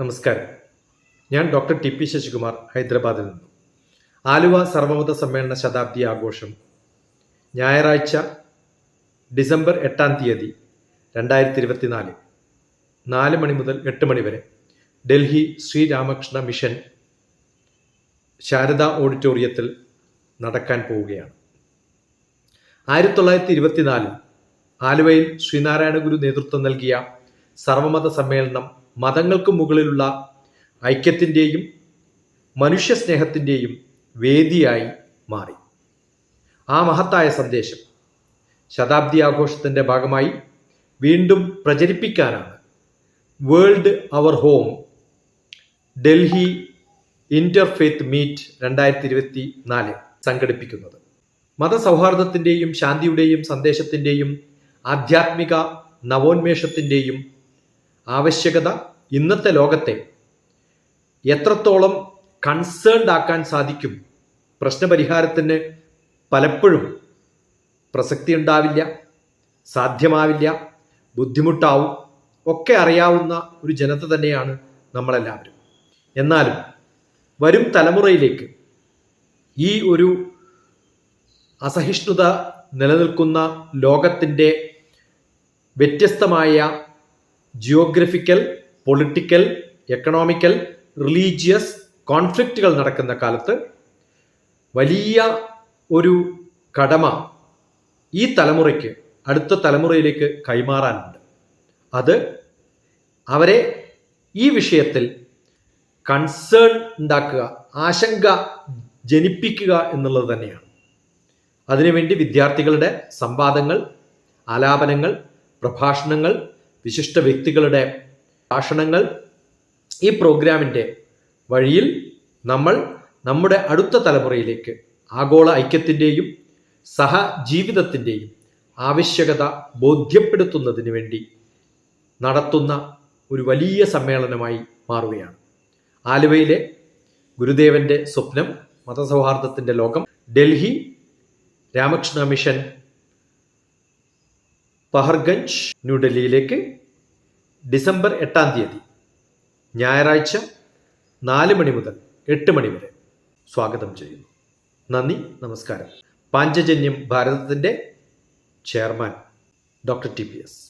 നമസ്കാരം. ഞാൻ doctor T P Sasikumar ഹൈദരാബാദിൽ നിന്നും. ആലുവ സർവമത സമ്മേളന ശതാബ്ദി ആഘോഷം ഞായറാഴ്ച ഡിസംബർ എട്ടാം തീയതി രണ്ടായിരത്തി ഇരുപത്തിനാല് നാല് മണി മുതൽ എട്ട് മണി വരെ ഡൽഹി ശ്രീരാമകൃഷ്ണ മിഷൻ ശാരദ ഓഡിറ്റോറിയത്തിൽ നടക്കാൻ പോവുകയാണ്. ആയിരത്തി തൊള്ളായിരത്തി ഇരുപത്തിനാലിൽ ആലുവയിൽ ശ്രീനാരായണ ഗുരു നേതൃത്വം നൽകിയ സർവമത സമ്മേളനം മതങ്ങൾക്ക് മുകളിലുള്ള ഐക്യത്തിന്റെയും മനുഷ്യസ്നേഹത്തിന്റെയും വേദിയായി മാറി. ആ മഹത്തായ സന്ദേശം ശതാബ്ദി ആഘോഷത്തിന്റെ ഭാഗമായി വീണ്ടും പ്രചരിപ്പിക്കാനാണ്. World our home Delhi interfaith meet രണ്ടായിരത്തി ഇരുപത്തി നാല് സംഘടിപ്പിക്കുന്നത്. മതസൗഹാർദ്ദത്തിന്റെയും ശാന്തിയുടെയും സന്ദേശത്തിന്റെയും ആധ്യാത്മിക നവോന്മേഷത്തിന്റെയും ആവശ്യകത ഇന്നത്തെ ലോകത്തെ എത്രത്തോളം കൺസേൺഡ് ആക്കാൻ സാധിക്കും? പ്രശ്നപരിഹാരത്തിന് പലപ്പോഴും പ്രസക്തി ഉണ്ടാവില്ല സാധ്യമാവില്ല ബുദ്ധിമുട്ടാവും ഒക്കെ അറിയാവുന്ന ഒരു ജനത തന്നെയാണ് നമ്മളെല്ലാവരും. എന്നാലും വരും തലമുറയിലേക്ക് ഈ ഒരു അസഹിഷ്ണുത നിലനിൽക്കുന്ന ലോകത്തിന്റെ വ്യത്യസ്തമായ ജിയോഗ്രഫിക്കൽ പൊളിറ്റിക്കൽ എക്കണോമിക്കൽ റിലീജിയസ് കോൺഫ്ലിക്റ്റുകൾ നടക്കുന്ന കാലത്ത് വലിയ ഒരു കടമ ഈ തലമുറയ്ക്ക് അടുത്ത തലമുറയിലേക്ക് കൈമാറാനുണ്ട്. അത് അവരെ ഈ വിഷയത്തിൽ കൺസേൺ ഉണ്ടാക്കുക ആശങ്ക ജനിപ്പിക്കുക എന്നുള്ളത് തന്നെയാണ്. അതിനുവേണ്ടി വിദ്യാർത്ഥികളുടെ സംവാദങ്ങൾ ആലാപനങ്ങൾ പ്രഭാഷണങ്ങൾ വിശിഷ്ട വ്യക്തികളുടെ ഭാഷണങ്ങൾ ഈ പ്രോഗ്രാമിന്റെ വഴിയിൽ നമ്മൾ നമ്മുടെ അടുത്ത തലമുറയിലേക്ക് ആഗോള ഐക്യത്തിന്റെയും സഹജീവിതത്തിന്റെയും ആവശ്യകത ബോധ്യപ്പെടുത്തുന്നതിന് വേണ്ടി നടത്തുന്ന ഒരു വലിയ സമ്മേളനമായി മാറുകയാണ്. ആലുവയിലെ ഗുരുദേവന്റെ സ്വപ്നം മതസൗഹാർദ്ദത്തിന്റെ ലോകം ഡൽഹി രാമകൃഷ്ണ മിഷൻ പഹർഗഞ്ച് ന്യൂഡൽഹിയിലേക്ക് ഡിസംബർ എട്ടാം തീയതി ഞായറാഴ്ച നാല് മണി മുതൽ എട്ട് മണി വരെ. സ്വാഗതം ചെയ്യുന്നു. നന്ദി നമസ്കാരം. പാഞ്ചജന്യം ഭാരതത്തിന്റെ chairman doctor T P S.